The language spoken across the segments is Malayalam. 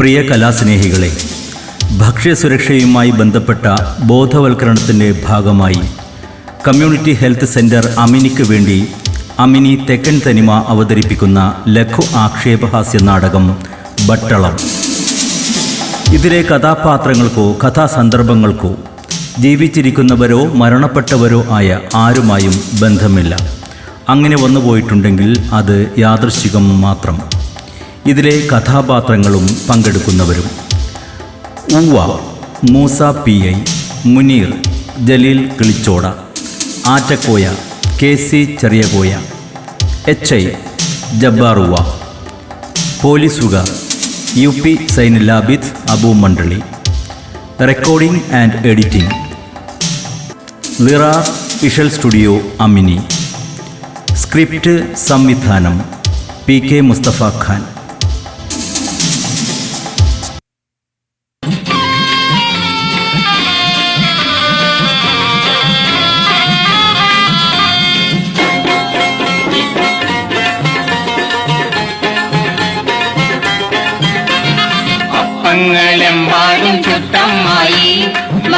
പ്രിയ കലാസ്നേഹികളെ ഭക്ഷ്യസുരക്ഷയുമായി ബന്ധപ്പെട്ട ബോധവൽക്കരണത്തിന്റെ ഭാഗമായി കമ്മ്യൂണിറ്റി ഹെൽത്ത് സെന്റർ അമിനിക്ക് വേണ്ടി അമിനി തെക്കൻ തനിമ അവതരിപ്പിക്കുന്ന ലഘു ആക്ഷേപഹാസ്യ നാടകം ബട്ടളം ഇതിലെ കഥാപാത്രങ്ങൾക്കോ കഥാസന്ദർഭങ്ങൾക്കോ ജീവിച്ചിരിക്കുന്നവരോ മരണപ്പെട്ടവരോ ആയ ആരുമായും ബന്ധമില്ല. അങ്ങനെ വന്നു പോയിട്ടുണ്ടെങ്കിൽ അത് യാദൃശ്ചികം മാത്രം. ഇതിലെ കഥാപാത്രങ്ങളും പങ്കെടുക്കുന്നവരും. ഉവ്വ Moosa P I Muneer Jaleel കിളിച്ചോട Attakoya K C Cheriyakoya H I ജബ്ബാറുവ പോലീസുകാർ U P Zainulabid Abu മണ്ഡളി. Recording and editing. Lira visual studio Amini. Script സംവിധാനം പി കെ മുസ്തഫ ഖാൻ.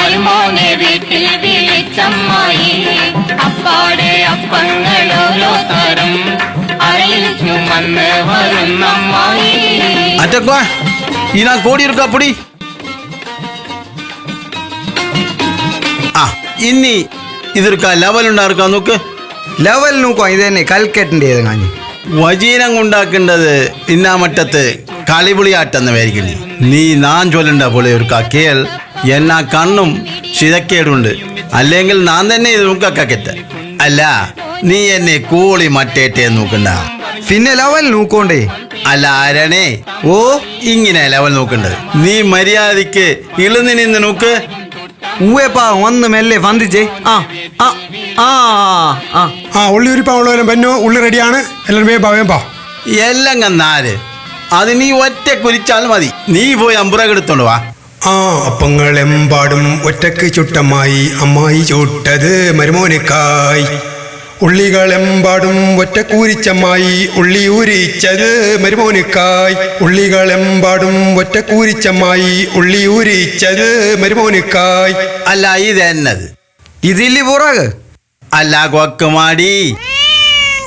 അമ്മായി മോനെ വീട്ടിൽ വിളിച്ചമ്മായി. അപ്പാടെ അപ്പങ്ങൾ ഓരോ തരം അരയിൽ ചുമന്ന് വരുന്നമ്മായി. അറ്റക്കുവാ ഇനാ കോടി എടുക്ക പൊടി. ആ ഇനി ഇതിർക്ക ലെവൽ ഉണ്ടാർക്കാ നോക്ക്. ലെവൽ നോക്കുക ഇത് തന്നെ കൽക്കറ്റിന്റേത് കാഞ്ഞു വജീനം കൊണ്ടാക്കേണ്ടത് ഇന്നാമറ്റത്ത് കളിപുളിയാട്ടെന്ന് വേരിക്കില്ലേ നീ നാൻ ചൊല്ലണ്ട പോലെ ഒരു കേൾ. എന്നാ കണ്ണും ചിതക്കേടുണ്ട്. അല്ലെങ്കിൽ നാൻ തന്നെ ഇത് നോക്കക്കത്ത് അല്ല നീ എന്നെ കൂളി മറ്റേറ്റേ നോക്കണ്ട. പിന്നെ ലവൽ നോക്കോണ്ടേ? അല്ല ആരണേ? ഓ ഇങ്ങനെ ലവൽ നോക്കണ്ട്. നീ മര്യാദയ്ക്ക് ഇളുന്ന് നിന്ന് നോക്ക്. ഉവേപ്പാ ഒന്ന് മെല്ലെ വന്ദിച്ചേ ആ ആ ആ ആ. ആ ഉള്ളി ഉരിപ്പാവുള്ളവരും പെന്നോ ഉള്ളി റെഡിയാണ്. എല്ലാവരും വേപ്പാ വേപ്പാ എല്ലാം കന്നാൽ അത് നീ ഒറ്റ കുരിച്ചാൽ മതി. നീ പോയി അമ്പുറ എടുത്തോണ്ട് വാ. ആ അപ്പങ്ങൾ എമ്പാടും ഒറ്റയ്ക്ക് ചുട്ടമായി അമ്മായി ചുട്ടത് മരുമോനക്കായി. ഉള്ളികൾ എമ്പാടും ഒറ്റക്കൂരിച്ചമ്മായി ഉള്ളി മരുമോനിക്കായി. ഉള്ളികൾ എമ്പാടും ഒറ്റക്കൂരിച്ചമ്മായി ഉള്ളി ഊരിച്ചത് മരുമോനിക്കായി. അല്ല ഇത് എന്നത് ഇതില്ലി പുറക്? അല്ല കൊക്കുമാടി.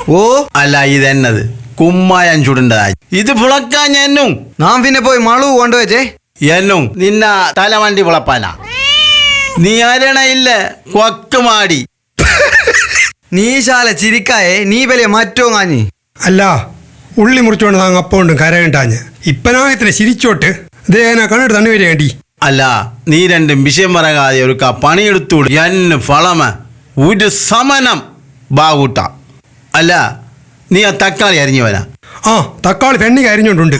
ഓ അല്ല ഇത് എന്നത് കുമ്മായം ചുടണ്ടതായി. ഇത് പുളക്കാൻ ഞാനും നാം പിന്നെ പോയി മളു കൊണ്ടുവച്ചേ. എന്നും നിന്ന തലവണ്ടി വിളപ്പാനാ നീ അരണയില്ല കൊക്കുമാടി നീ ശാല ചിരിക്കായെ നീ വലിയ മറ്റോ കാഞ്ഞി അല്ല ഉള്ളി മുറിച്ചോണ്ട് താങ്ങ അപ്പോണ്ട് കരകണ്ടാഞ്ഞ് ഇപ്പനാകത്തിന് ചിരിച്ചോട്ട്. ദേഹന കണ്ണിട്ട് തണ്ണി വരേണ്ടി അല്ല നീ രണ്ടും വിഷയം പറയാതെ ഒരു ക പണിയെടുത്തൂട്. എന്നെ ഫളമ. ഒരു സമനം ബാഗൂട്ട അല്ല നീ ആ തക്കാളി അരിഞ്ഞു വരാ. ആ തക്കാളി ഫെണ്ണി കരിഞ്ഞോണ്ടുണ്ട്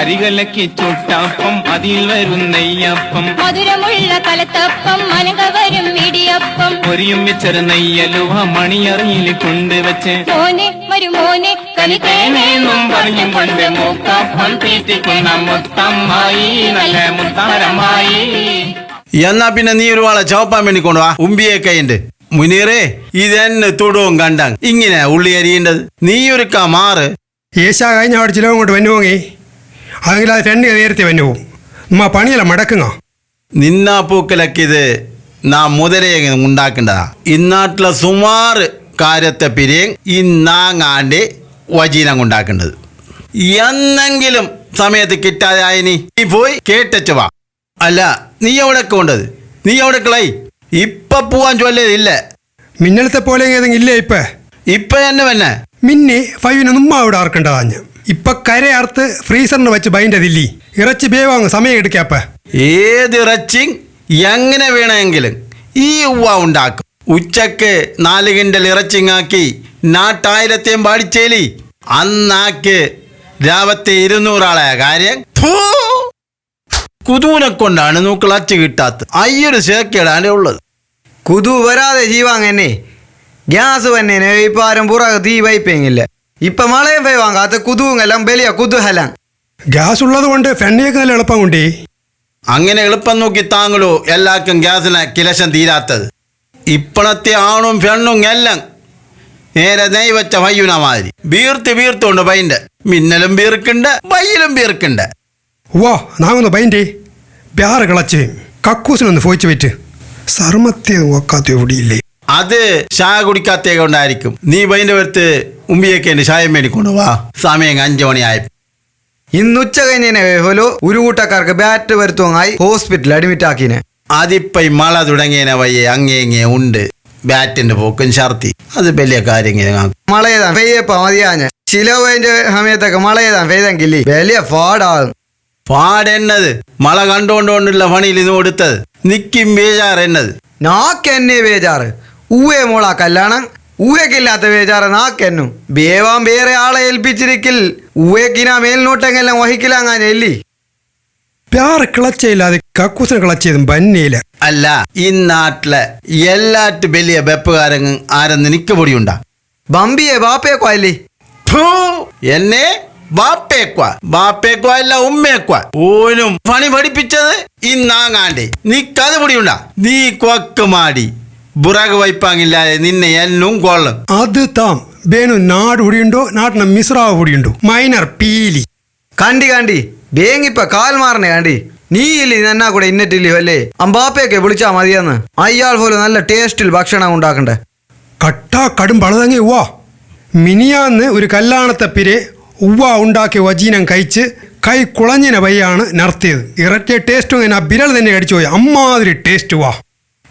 അരികലക്കി ചുട്ടപ്പം അതിൽ വരും നെയ്യപ്പം. മധുരമുള്ള കലത്തപ്പം മനകവരും ഇടിയപ്പം. പൊരിയും വെച്ചൊരു നെയ്യലുവ മണിയറിയിൽ കൊണ്ടുവച്ച്. മോനെ മരുമോനെ കനിതേനേന്നും പറഞ്ഞു കൊണ്ട് മൂക്കപ്പം തീറ്റിക്കുന്ന മുത്തമ്മായി നല്ല മുത്താരമായി എന്നാ പിന്നെ നീ ഒരു വാളെ ചവപ്പാൻ വേണ്ടി കൊണ്ടുവാ. ഉമ്പിയെ കൈണ്ട് മുനീറേ ഇതെന്നെ തൊടുവും കണ്ടാങ് ഇങ്ങനെ ഉള്ളി അരിയേണ്ടത്. നീ ഒരു ക മാറ് ഏശാ കഴിഞ്ഞ അവിടെ ചിലവും കൊണ്ട് വന്നുപോങ്ങി അതെങ്കിൽ അത് നേരത്തെ വന്നു പോകും നമ്മ പണിയല്ല മടക്കുങ്ങ നിന്നാ പൂക്കലക്കിത് നാ മുതലേ ഉണ്ടാക്കേണ്ടതാ. ഇന്നാട്ടിലെ സുമാറ് കാര്യത്തെ പിരിയും ഇന്നാങ്ങാണ്ട് വജീനം ഉണ്ടാക്കേണ്ടത് എന്നെങ്കിലും സമയത്ത് കിട്ടാതെ ആയിനി നീ പോയി കേട്ടച്ചു വാ. അല്ല നീ എവിടെ കൊണ്ടത്? നീ എവിടെ കളൈ ഇപ്പൊ പോവാൻ ചൊല്ലതില്ല മിന്നലത്തെ പോലെ ഏതെങ്കിലും ഇല്ലേ ഇപ്പൊ? ഇപ്പൊ എന്നെ വന്നെ. മിന്നെ ഫൈവിനൊന്നും നമ്മ അവിടെ ആർക്കണ്ടതാഞ്ഞ് ഇപ്പൊ കരയാർത്ത് ഫ്രീസറിന് വെച്ച് ബൈൻഡതില്ലേ ഇറച്ചി ബേവാങ് സമയം എടുക്കാപ്പ ഏത് ഇറച്ചി എങ്ങനെ വേണമെങ്കിലും ഈ ഉവ്വ ഉണ്ടാക്കും. ഉച്ചയ്ക്ക് നാല് കിണ്ടൽ ഇറച്ചിങ്ങാക്കി നാട്ടായിരത്തെയും പാടിച്ചേലി അന്നാക്ക് രാവത്തെ ഇരുന്നൂറാളായ കാര്യം. കുതുവിനെ കുതൂനെ കൊണ്ടാണ് നൂക്കിളച്ച് കിട്ടാത്ത അയ്യൊരു ശേക്കേടാണ് ഉള്ളത്. കുതു വരാതെ ജീവാങ് എന്നെ ഗ്യാസ് വന്നേനെ ഇപ്പം ആരും പുറകെ തീ വൈപ്പെങ്കില്ല ഇപ്പൊ മളയും വൈവാങ്ക അത് കുതുങ്ങെല്ലാം വലിയ കുതുഹലാം. ഗ്യാസ് ഉള്ളത് കൊണ്ട് ഫെണ്ണയൊക്കെ നല്ല എളുപ്പം കൊണ്ടേ അങ്ങനെ എളുപ്പം നോക്കി താങ്കളോ എല്ലാവർക്കും ഗ്യാസിന് കിലശം തീരാത്തത്. ഇപ്പണത്തെ ആണും പെണ്ണും എല്ലാം നേരെ നെയ് വെച്ച വയ്യുന മാതിരി. വീർത്ത് വീർത്തുണ്ട് പൈന്റെ. മിന്നലും വീർക്കുണ്ട് വയ്യലും വീർക്കുണ്ട്. വാ നാങ്ങൊന്ന് ബൈന്റെ ബ്യാറ് കിളച്ച് കക്കൂസിനൊന്ന് ഫോയിച്ച് വെറ്റ്. സർമ്മത്തെ ഒക്കാത്ത എവിടെയില്ലേ? അത് ചായ കുടിക്കാത്തേ കൊണ്ടായിരിക്കും നീ വൈന്റെ വരുത്ത് ഉമ്പിയൊക്കെ ചായം മേടിക്കൊണ്ട് വാ സമയം അഞ്ചു മണിയായി. ഇന്ന് ഉച്ച കഴിഞ്ഞതിനെ ഹോലോ ഒരു കൂട്ടക്കാർക്ക് ബാറ്റ് വരുത്തുവാങ്ങായി ഹോസ്പിറ്റലിൽ അഡ്മിറ്റ് ആക്കിനെ. അതിപ്പോ ഈ മഴ തുടങ്ങിയനെ വയ്യേ അങ്ങേ ഇങ്ങേ ഉണ്ട്. ബാറ്റിന്റെ പോക്കും ഛർത്തി അത് വലിയ കാര്യം മഴയതാ പെയ്യപ്പ മതിയാഞ്ഞ. ചില പോയിന്റെ സമയത്തൊക്കെ മഴയതാ പെയ്തെങ്കിൽ വലിയ പാടാകും പാടെന്നത്? മഴ കണ്ടുകൊണ്ടുകൊണ്ടുള്ള പണിയിൽ ഇന്ന് കൊടുത്തത് നിക്കും ബേജാറ് എന്നത് നാക്കെന്നെ ബേജാറ്. ഊവേ മോളാ കല്യാണം. ഊവേക്കില്ലാത്ത വേചാറ നാക്കെന്നു. ബേവാൻ വേറെ ആളെ ഏൽപ്പിച്ചിരിക്കിൽ. ഊവേക്കിനാ മേൽനോട്ടെങ്കിലും വഹിക്കില്ലാങ്ങാഞ്ഞല്ലി പ്യാറ് കിളച്ചയില്ലാതെ കക്കൂസിന് കിളച്ചതും ബന്നിയില്ല അല്ല ഈ നാട്ടിലെ എല്ലാറ്റ് വലിയ വെപ്പുകാരൻ ആരെന്ന് നിക്ക് പൊടിയുണ്ടാ? ബമ്പിയെ ബാപ്പയെ കൊല്ലി ഫൂ, എന്നെ ബാപ്പേക്വ ബാപ്പേക്വ അല്ല ഉമ്മേക്വ ഓനും പണി പഠിപ്പിച്ചത് ഇന്നാങ്ങാണ്ടേ നിക്കത് പൊടിയുണ്ടാ? നീ കൊക്ക് ബുറക് വൈപ്പാങ്ങില്ലാതെ നിന്നെ എന്നും കൊള്ളും അത് താം ബേനു നാട് ഉടിയുണ്ടോ നാട്ടിന് മിശ്രാവ് ഉടിയുണ്ടോ മൈനർ പീലി കണ്ടി കണ്ടി ബേങ്ങിപ്പ കാൽ മാറണേ കണ്ടി നീ ഇല്ല എന്നാ കൂടെ ഇന്നിട്ടില്ലയോ അല്ലേ അമ്പാപ്പയൊക്കെ വിളിച്ചാ മതിയെന്ന് അയാൾ പോലും നല്ല ടേസ്റ്റിൽ ഭക്ഷണം ഉണ്ടാക്കണ്ടേ കട്ടാ കടും പളതങ്ങി ഉവ്വാ മിനിയാന്ന് ഒരു കല്യാണത്തെ പിരെ ഉവ്വ ഉണ്ടാക്കിയ വജീനം കഴിച്ച് കൈ കുളഞ്ഞിനെ വയ്യാണ് നടത്തിയത്. ഇറക്കിയ ടേസ്റ്റും ഇങ്ങനെ ആ ബിരൽ തന്നെ അടിച്ചു പോയി. അമ്മാതിരി ടേസ്റ്റ് വാ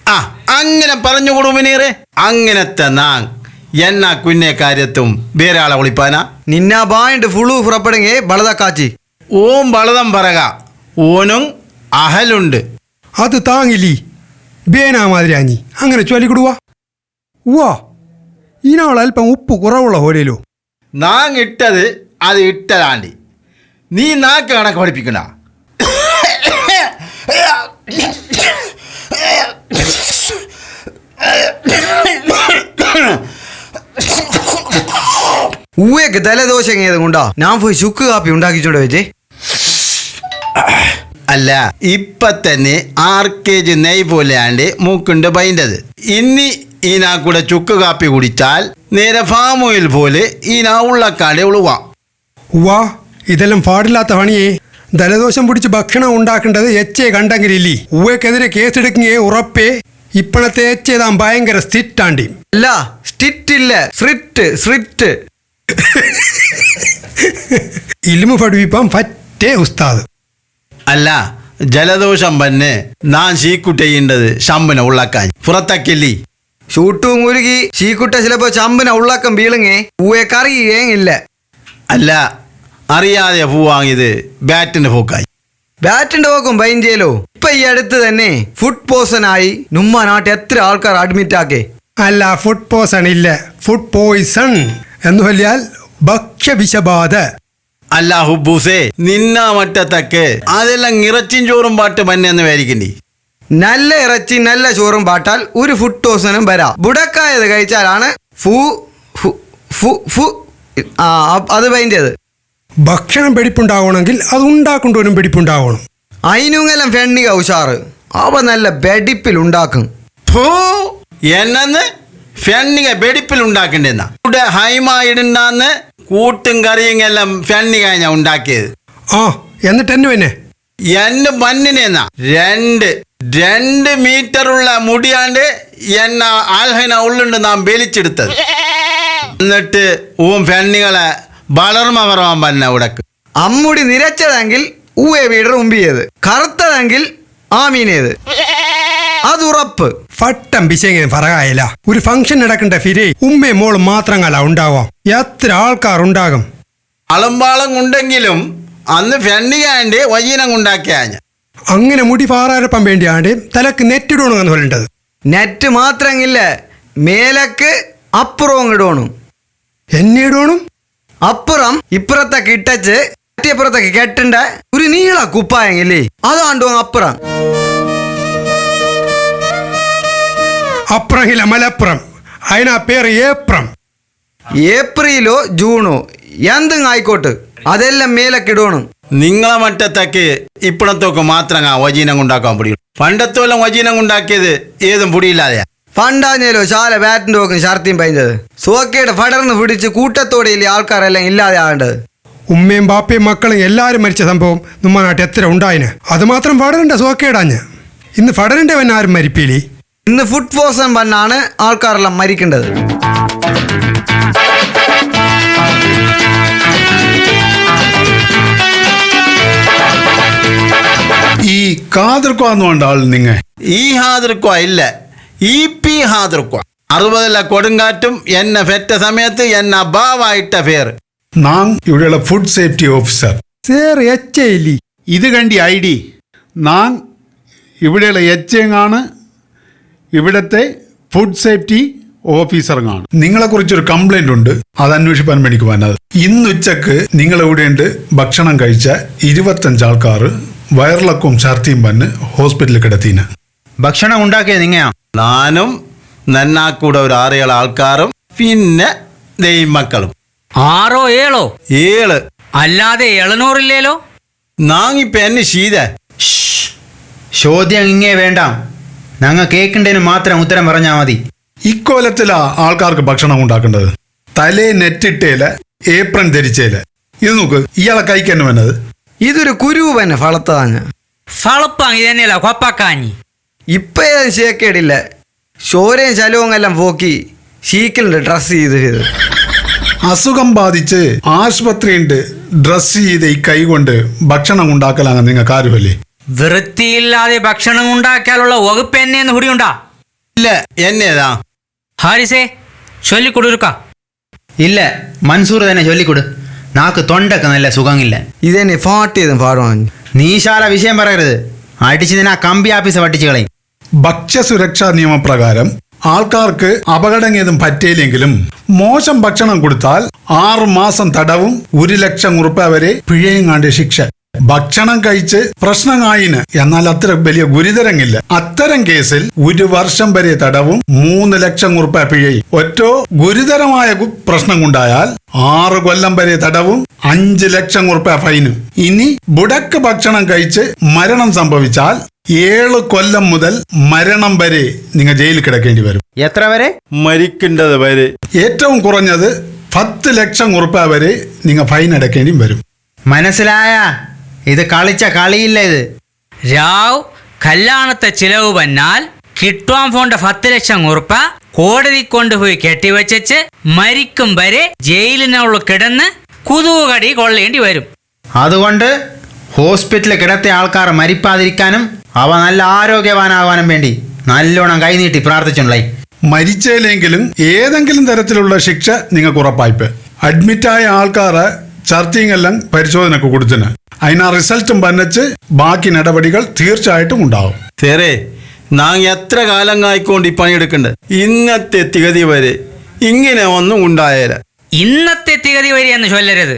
ആ അങ്ങനെ പറഞ്ഞു കൊടുമിനീറെ അങ്ങനത്തെ നാങ്. എന്നാ കുഞ്ഞെ കാര്യത്തും? വേറെ ആളെ വിളിപ്പാനാ? നിന്നാ ബായിണ്ട് ഫുളു പുറപ്പെടുങ്ങേ ബളതക്കാച്ചി ഓം ബളതം പറക. ഓനും അഹലുണ്ട്. അത് താങ്ങില്ലി ബേനാ മാതിരി ആഞ്ഞി അങ്ങനെ ചൊല്ലിക്കൊടുവാ. ഉവ്വാ. ഇനാൾ അല്പം ഉപ്പ് കുറവുള്ള ഹോലയിലോ നാങ് ഇട്ടത് അത് ഇട്ടതാണ്ടി. നീ നാക്ക് കണക്ക് പഠിപ്പിക്കണ. ഊവേക്ക് തലദോഷം എങ്ങനെയത് ഞാൻ പോയി ചുക്ക് കാപ്പി ഉണ്ടാക്കിച്ചോണ്ട് അല്ല ഇപ്പൊ തന്നെ ആർ കെ ജി നെയ് പോലെയാണ്ട് മൂക്കുണ്ട് ബൈൻഡത് ഇനി ഈനാ കൂടെ ചുക്ക് കാപ്പി കുടിച്ചാൽ നേരെ ഫാം ഓയിൽ പോലെ ഈനാ ഉള്ളക്കാടെ ഉളുവാം. വാ ഇതെല്ലാം പാടില്ലാത്ത പണിയേ. ദലദോഷം പിടിച്ച് ഭക്ഷണം ഉണ്ടാക്കേണ്ടത് എച്ചേ കണ്ടെങ്കിലില്ലേ? ഉവക്കെതിരെ കേസെടുക്കുകയെ ഉറപ്പേ. ഇപ്പണത്തെ എച്ചേതാൻ ഭയങ്കര സ്റ്റിറ്റാണ്ടി. അല്ല സ്റ്റിറ്റ് ഇല്ല സ്ട്രിറ്റ് സ്ട്രിറ്റ്. ഇലിമു പഠിപ്പിപ്പാൻ പറ്റേ ഉസ്താദ്. അല്ല ജലദോഷം പന്നെ നാൻ ശീക്കുട്ടേണ്ടത് ശമ്പന ഉള്ളക്കാൻ. പുറത്തക്കല്ലി? ഷൂട്ടും ഉരുകി ശീക്കുട്ട ചിലപ്പോ ശമ്പന ഉള്ളക്കം വീളുങ്ങേ. ഊവേക്ക് അറിയുകയില്ല അല്ല അറിയാതെ പൂവാങ്ങിയത് ബാറ്റിന്റെ പോക്കായി. ബാറ്റിന്റെ പോക്കും ബൈഞ്ചേലോ ഇപ്പൊ ഈ അടുത്ത് തന്നെ ഫുഡ് പോസനായി നുമ്മ നാട്ടിൽ എത്ര ആൾക്കാർ അഡ്മിറ്റ് ആക്കേ? അല്ല ഫുഡ് പോസൺ ഇല്ല. ഫുഡ് പോയിസൺ എന്ന് ചൊല്ലിയാൽ ഭക്ഷ്യവിഷബാധ. അല്ല ഹുബൂസേ നിന്നാ മറ്റത്തൊക്കെ അതെല്ലാം ഇറച്ചി ചോറും പാട്ട് മഞ്ഞെന്ന് വിചാരിക്കണ്ടി. നല്ല ഇറച്ചി നല്ല ചോറും പാട്ടാൽ ഒരു ഫുഡ് ടോസനും വരാം. ബുടക്കായത് കഴിച്ചാലാണ് ഫു ഫു ഫു ഫു ആ അത് ബൈൻഡേത് ഭക്ഷണം പിടിപ്പുണ്ടാവണമെങ്കിൽ അത് ഉണ്ടാക്കൊണ്ടുവരും വെടിപ്പുണ്ടാവണം. അതിനുങ്ങെല്ലാം ഫെണ്ണിക ഉഷാറ് അവ നല്ല വെടിപ്പിൽ ഉണ്ടാക്കും എന്നെന്ന്? എന്നു ഫെണ്ണിക വെടിപ്പിൽ ഉണ്ടാക്കണ്ടെന്ന ഇവിടെ ഹൈമ കൂട്ടും കറിയും എല്ലാം ഫെണ്ണിക ഞാൻ ഉണ്ടാക്കിയത്. ആ എന്നിട്ട് എന്നെ പിന്നെ? എന്റെ മണ്ണിനെന്നാ. രണ്ട് രണ്ട് മീറ്ററുള്ള മുടിയാണ്ട് എന്ന ആൽഹന ഉള്ളുണ്ട് നാം വലിച്ചെടുത്തത്. എന്നിട്ട് ഓം ഫെണ്ണികളെ വളർമ പറവാൻ പറഞ്ഞ ഉടക്ക് അമ്മുടി നിരച്ചതെങ്കിൽ ഊവേ വീടർ ഉമ്പിയത്. കറുത്തതെങ്കിൽ ആമീനേത്. ഉറപ്പ് ഫട്ടം പിശെങ്ങനെ പറകായില്ല ഒരു ഫംഗ്ഷൻ നടക്കണ്ട ഫിരെ ഉമ്മയും മോളും മാത്രങ്ങല ഉണ്ടാവാം. എത്ര ആൾക്കാർ ഉണ്ടാകും അളമ്പാളം ഉണ്ടെങ്കിലും അന്ന് ഫെണ്ണിയാണ്ട് വയ്യനം ഉണ്ടാക്കിയാ അങ്ങനെ മുടി പാറാരപ്പം വേണ്ടിയാണ്ട് തലക്ക് നെറ്റ് നെറ്റിടണമെന്ന് പറയേണ്ടത് നെറ്റ് മാത്രങ്ങില്ല മേലക്ക് അപ്പുറവും ഇടണം. എന്നെ ഇടണം? അപ്പുറം ഇപ്പുറത്തെ ഇട്ടച്ച് മറ്റേപ്പുറത്തൊക്കെ കെട്ടണ്ട? ഒരു നീള കുപ്പായെങ്കിലേ അതാണ്ടോ അപ്പുറം. അപ്പുറമില്ല മലപ്പുറം. അതിനാ പേര് ഏപ്രം. ഏപ്രിലോ ജൂണോ? എന്തും ആയിക്കോട്ട്. അതെല്ലാം മേലക്ക് ഇടണം. നിങ്ങളെ മറ്റത്തൊക്കെ ഇപ്പഴത്തൊക്കെ മാത്രം ആ വജീനം ഉണ്ടാക്കാൻ പൊടിയുള്ളൂ പണ്ടത്തോളം വജീനം ഉണ്ടാക്കിയത് ഏതും പൊടിയില്ലാതെയാ. പണ്ടാഞ്ഞല്ലോ ശാല ബാറ്റിന്റെ നോക്കും ഷർത്തിയും പൈഞ്ഞത് സോക്കയുടെ ഫടർന്ന് പിടിച്ച് കൂട്ടത്തോടെ ഇല്ലേ ആൾക്കാരെല്ലാം ഇല്ലാതെ ആകേണ്ടത് ഉമ്മയും ബാപ്പയും മക്കളും എല്ലാവരും മരിച്ച സംഭവം നമ്മ നാട്ടിൽ എത്ര ഉണ്ടായിന്? അതുമാത്രം ഫടരണ്ട സോക്കേടാഞ്ഞ് ഇന്ന് ഫടരണ്ടവൻ വൻ ആരും മരിപ്പീലി ഇന്ന് ഫുഡ് പോസൺ വന്നാണ് ആൾക്കാരെല്ലാം മരിക്കേണ്ടത്. ഈ കാതിർക്കുവാന്ന് വേണ്ട ആൾ നിങ്ങ? ഈ ഹാതിർക്കോ ഇല്ല. ഈ പി ഹാതിർക്കോ അറുപതിലെ കൊടുങ്കാറ്റും എന്നെ പെറ്റ സമയത്ത് എന്നെ അഭാവായിട്ട പേര്. നാം ഇവിടെയുള്ള food safety officer sir H എലി ഇത് കണ്ടി ഐ ഡി. നാം ഇവിടെയുള്ള എച്ച് എങ്ങാണ് ഇവിടുത്തെ ഫുഡ് സേഫ്റ്റി ഓഫീസറുമാണ് നിങ്ങളെക്കുറിച്ചൊരു കംപ്ലൈന്റ് ഉണ്ട്. അത് അന്വേഷിപ്പാൻ വേണ്ടിക്ക് വന്നത് ഇന്ന് ഉച്ചയ്ക്ക് നിങ്ങൾ ഇവിടെയുണ്ട് ഭക്ഷണം കഴിച്ച ഇരുപത്തഞ്ച് ആൾക്കാർ വയറിളക്കവും ഛർദിയും പന്ന് ഹോസ്പിറ്റലിൽ കിടത്തിന് ഭക്ഷണം ഉണ്ടാക്കിയത് നിങ്ങയാ നാനും നന്നാക്കൂടെ ഒരു ആറേഴ് ആൾക്കാരും പിന്നെ ദൈവമക്കളും ആറോ ഏഴോ? ഏൾ. അല്ലാതെ എളനൂറില്ലേലോ നാങ്ങിപ്പോ എന്നെ ശീത. ചോദ്യം ഇങ്ങേ വേണ്ട. ഞങ്ങൾ കേൾക്കേണ്ടതിന് മാത്രം ഉത്തരം പറഞ്ഞാ മതി. ഇക്കോലത്തിലാ ആൾക്കാർക്ക് ഭക്ഷണം ഉണ്ടാക്കേണ്ടത്. തലേ നെറ്റിട്ടേൽ ഏപ്രൺ ധരിച്ചേൽ. ഇത് നോക്ക് ഇയാളെ കൈക്കന്നെ വന്നത് ഇതൊരു കുരുവനെ ഫളത്താഞ്ഞ. ഫളപ്പാങ് തന്നെയല്ല കൊപ്പക്കാഞ്ഞി. ഇപ്പം ശേക്കേടില്ല ചോരയും ശലവും എല്ലാം പോക്കി ഷീക്കലുണ്ട് ഡ്രസ്സ് ചെയ്ത് ചെയ്ത് അസുഖം ബാധിച്ച് ആശുപത്രിയുണ്ട് ഡ്രസ് ചെയ്ത് ഈ കൈ കൊണ്ട് ഭക്ഷണം ഉണ്ടാക്കലാണ് നിങ്ങൾക്ക് ആരുമല്ലേ? വൃത്തിയില്ലാതെ ഭക്ഷണം ഉണ്ടാക്കാനുള്ള വകുപ്പ് എന്നെയെന്ന് കുടിയുണ്ടാ ഇല്ല എന്നേതാ? ഹാരിസേ ചൊല്ലിക്കൊടുക്ക ഇല്ല മൻസൂർ തന്നെ ചൊല്ലിക്കൊടു. നാക്ക് തൊണ്ടൊക്കെ നല്ല സുഖമില്ല. ഇതെന്നെ ഫാട്ട് ചെയ്തും പാടുവാഞ്ഞ് നീശാല വിഷയം പറയരുത്. അടിച്ച് നിന്നെ ആ കമ്പി ആഫീസ് പട്ടിച്ച് കളയും. ഭക്ഷ്യസുരക്ഷാ നിയമപ്രകാരം ആൾക്കാർക്ക് അപകടങ്ങേതും പറ്റിയില്ലെങ്കിലും മോശം ഭക്ഷണം കൊടുത്താൽ ആറു മാസം തടവും ഒരു ലക്ഷം ഉറുപ്പ വരെ പിഴയും കാണ്ട ശിക്ഷ. ഭക്ഷണം കഴിച്ച് പ്രശ്നമായിന്. എന്നാൽ അത്ര വലിയ ഗുരുതരങ്ങില്ല. അത്തരം കേസിൽ ഒരു വർഷം വരെ തടവും മൂന്ന് ലക്ഷം ഉറുപ്പ പിഴയും. ഒറ്റ ഗുരുതരമായ പ്രശ്നം ഉണ്ടായാൽ ആറ് കൊല്ലം വരെ തടവും അഞ്ച് ലക്ഷം ഉറുപ്പ ഫൈനും. ഇനി ബുടക്ക് ഭക്ഷണം കഴിച്ച് മരണം സംഭവിച്ചാൽ ഏഴ് കൊല്ലം മുതൽ മരണം വരെ നിങ്ങൾ ജയിലിൽ കിടക്കേണ്ടി വരും. എത്ര വരെ? മരിക്കേണ്ടത് വരെ. ഏറ്റവും കുറഞ്ഞത് പത്ത് ലക്ഷം ഉറുപ്പ വരെ നിങ്ങൾ ഫൈൻ അടക്കേണ്ടി വരും. മനസ്സിലായ? ഇത് കളിച്ച കളിയില്ല ഇത്. രാവ് കല്യാണത്തെ ചിലവ് വന്നാൽ കിട്ടുവാൻ പോണ്ട പത്ത് ലക്ഷം ഉറുപ്പ കോടതി കൊണ്ടുപോയി കെട്ടിവെച്ചു മരിക്കും വരെ ജയിലിനുള്ള കിടന്ന് കുതുകടി കൊള്ളേണ്ടി വരും. അതുകൊണ്ട് ഹോസ്പിറ്റലിൽ കിടത്തിയ ആൾക്കാർ മരിപ്പാതിരിക്കാനും അവ നല്ല ആരോഗ്യവാനാകാനും വേണ്ടി നല്ലോണം കൈനീട്ടി പ്രാർത്ഥിച്ചുണ്ടായി മരിച്ചേലെങ്കിലും ഏതെങ്കിലും തരത്തിലുള്ള ശിക്ഷ നിങ്ങൾക്ക് ഉറപ്പായിപ്പ്. അഡ്മിറ്റായ ആൾക്കാർ ചർച്ചയും എല്ലാം പരിശോധനക്ക് കൊടുത്തിന്. അതിനാ റിസൾട്ടും പന്നച്ച് ബാക്കി നടപടികൾ തീർച്ചയായിട്ടും ഉണ്ടാവും. തേരേ നാങ് എത്ര കാലം കായിക്കൊണ്ട് ഈ പണിയെടുക്കണ്ട്? ഇന്നത്തെ തികതി വരെ ഇങ്ങനെ ഒന്നും ഉണ്ടായേല. ഇന്നത്തെ തികതി വരെ എന്ന് ചൊല്ലരുത്.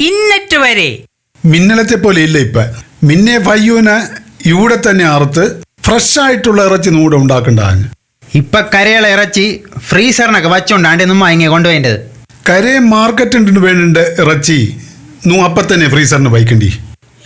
ഇന്നറ്റ് വരെ. മിന്നലത്തെ പോലെ ഇല്ല ഇപ്പൊ. മിന്നെ ഫയ്യൂന് ഇവിടെ തന്നെ അറുത്ത് ഫ്രഷ് ആയിട്ടുള്ള ഇറച്ചി നൂടെ ഉണ്ടാക്കേണ്ടതാണ് ഇപ്പൊ കരയുള്ള ഇറച്ചി ഫ്രീസറിനൊക്കെ വച്ചോണ്ടാണ്ട് നമ്മ ഇങ്ങനെ കൊണ്ടുപോയിന്റെത്. കരയെ മാർക്കറ്റിന് വേണ്ടിണ്ട് ഇറച്ചി. നൂ അപ്പൊ തന്നെ ഫ്രീസറിന് ബൈക്കുണ്ടി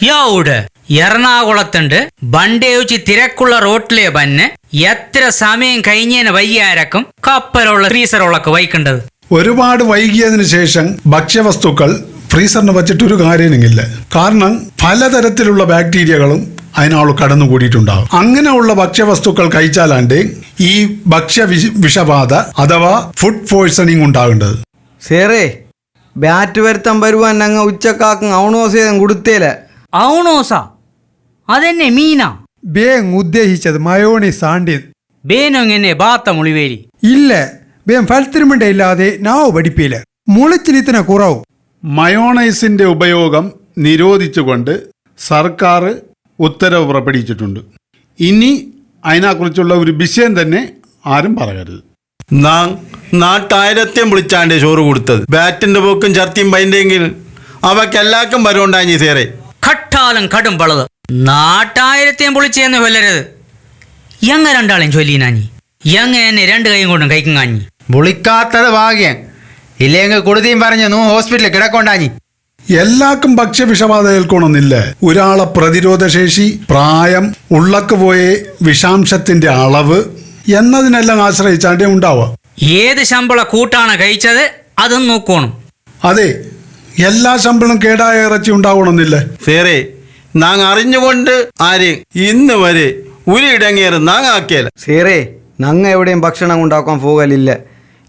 യൗട് എറണാകുളത്തുണ്ട്. ബണ്ടേ വെച്ച് തിരക്കുള്ള റോട്ടിലെ ബന്ന് എത്ര സമയം കഴിഞ്ഞേന് വയ്യാരക്കും കപ്പലുള്ള ഫ്രീസറുള്ളൊക്കെ വൈക്കേണ്ടത് ഒരുപാട് വൈകിയതിനു ശേഷം ഭക്ഷ്യവസ്തുക്കൾ ഫ്രീസറിന് വച്ചിട്ട് ഒരു കാര്യമില്ല കാരണം പലതരത്തിലുള്ള ബാക്ടീരിയകളും അതിനാൾ കടന്നുകൂടിയിട്ടുണ്ടാകും അങ്ങനെയുള്ള ഭക്ഷ്യവസ്തുക്കൾ കഴിച്ചാലാണ്ട് ഈ ഭക്ഷ്യ വിഷബാധ അഥവാ ഫുഡ് പോയ്സണിങ് ഉണ്ടാകേണ്ടത്. സേറേ ബാറ്റ് വരുത്താൻ വരുവാൻ ഞങ്ങൾ ഉച്ചക്കാക്കും ഔണോസേതം കൊടുത്തേല. ഔണോസ? അതെന്നെ മീന? ബേങ് ഉദ്ദേശിച്ചത് മയോണീസ് ആണ്ടിയത് ബേനൊങ്ങനെ ബാത്ത മുളിവേരി ഇല്ല? ബേം ഫലത്തിരുമിണ്ട ഇല്ലാതെ നാവ് പഠിപ്പിയില്ല മുളിച്ചിരിത്തിന കുറവ്. മയോണൈസിന്റെ ഉപയോഗം നിരോധിച്ചുകൊണ്ട് സർക്കാർ ഉത്തരവ് പുറപ്പെടുവിച്ചിട്ടുണ്ട് ഇനി അതിനെക്കുറിച്ചുള്ള ഒരു വിഷയം തന്നെ ആരും പറയരുത്. നാം നാട്ടായിരത്തെയും വിളിച്ചാണ്ട് ചോറ് കൊടുത്തത്. ബാറ്റിന്റെ പോക്കും ചർത്തിയും പൈന്റെങ്കിൽ അവക്കെല്ലാവർക്കും വരവുണ്ടായി സേറെ. കട്ടാലും കടും പളത് നാട്ടായിരത്തെയും പൊളിച്ചെന്ന് കൊല്ലരുത്. എങ്ങ രണ്ടാളെയും ചൊല്ലിനാഞ്ഞി? എങ്ങ എന്നെ രണ്ട് കൈയും കൊണ്ടും കൈക്കും കാഞ്ഞി വിളിക്കാത്തത് ഭാഗ്യം. ഇല്ലെങ്കിൽ കൊടുത്തിയും പറഞ്ഞു നൂ ഹോസ്പിറ്റലിൽ കിടക്കൊണ്ടാഞ്ഞി. എല്ലാവർക്കും ഭക്ഷ്യവിഷബാധ ഏൽക്കണമെന്നില്ല ഒരാളെ പ്രതിരോധശേഷി പ്രായം ഉള്ളക്ക് പോയ വിഷാംശത്തിന്റെ അളവ് എന്നതിനെല്ലാം ആശ്രയിച്ചാണ്ടേ ഉണ്ടാവുക. ഏത് ശമ്പള കൂട്ടാണ് കഴിച്ചത് അതും നോക്കണം. അതെ എല്ലാ ശമ്പളം കേടായ ഇറച്ചി ഉണ്ടാവണമെന്നില്ല. സേറേ നാങ് അറിഞ്ഞുകൊണ്ട് ആര് ഇന്ന് വരെ ഒരു ഇടങ്ങേറ് നാങ് ആക്കിയല്ല സേറേ നങ്ങ എവിടെയും ഭക്ഷണം ഉണ്ടാക്കാൻ പോകലില്ല.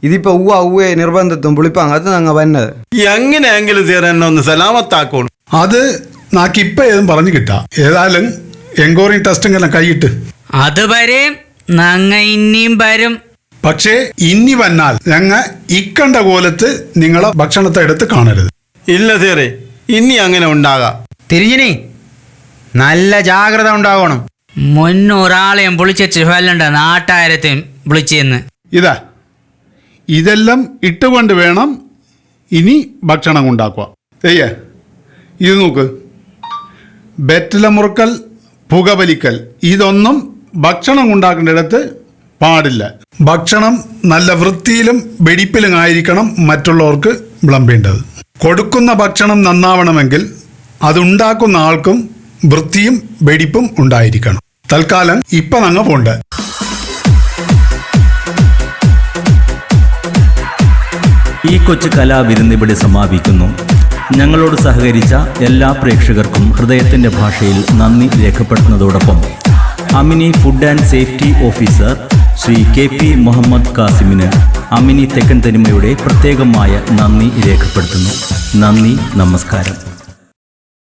ഇതിപ്പോ ഉവ്വ ഉവ്വേ നിർബന്ധത്തും പുളിപ്പാങ് അത് നങ്ങ വന്നത്. എങ്ങനെയെങ്കിലും സേറെ എന്നെ ഒന്ന് സലാമത്താക്കണം അത് നാക്കിപ്പോ ഏതും പറഞ്ഞു കിട്ടാം. ഏതായാലും എൻക്വയറി ടെസ്റ്റിങ്ങെല്ലാം കൈയിട്ട്. അതുവരെ നങ്ങ ഇനിയും വരും. പക്ഷേ ഇനി വന്നാൽ ഞങ്ങ ഇക്കണ്ട കോലത്ത് നിങ്ങളെ ഭക്ഷണത്തെ എടുത്ത് കാണരുത്. ഇല്ല സേറേ ഇനി അങ്ങനെ ഉണ്ടാകാം. തിരിഞ്ഞിനി. നല്ല ജാഗ്രത ഉണ്ടാവണം. മുന്നൂറാളെയും വിളിച്ചു വല്ലണ്ട നാട്ടായിരത്തെയും വിളിച്ചെന്ന്. ഇതാ ഇതെല്ലാം ഇട്ടുകൊണ്ട് വേണം ഇനി ഭക്ഷണം ഉണ്ടാക്കുക ഏയ്യേ ഇത് നോക്ക്. ബെറ്റില മുറുക്കൽ പുകവലിക്കൽ ഇതൊന്നും ഭക്ഷണം ഉണ്ടാക്കേണ്ടിടത്ത് പാടില്ല. ഭക്ഷണം നല്ല വൃത്തിയിലും വെടിപ്പിലും ആയിരിക്കണം മറ്റുള്ളവർക്ക് വിളമ്പേണ്ടത്. കൊടുക്കുന്ന ഭക്ഷണം നന്നാവണമെങ്കിൽ അതുണ്ടാക്കുന്ന ആൾക്കും വൃത്തിയും വെടിപ്പും ഉണ്ടായിരിക്കണം. തൽക്കാലം ഇപ്പം അങ്ങ് പോണ്ട്. ഈ കൊച്ചു കലാവിരുന്ന് ഇവിടെ സമാപിക്കുന്നു. ഞങ്ങളോട് സഹകരിച്ച എല്ലാ പ്രേക്ഷകർക്കും ഹൃദയത്തിന്റെ ഭാഷയിൽ നന്ദി രേഖപ്പെടുത്തുന്നതോടൊപ്പം Amini food and safety officer Shri K P Muhammad കാസിമിന് Amini തെക്കൻ തനിമയുടെ പ്രത്യേകമായ നന്ദി രേഖപ്പെടുത്തുന്നു. നന്ദി നമസ്കാരം.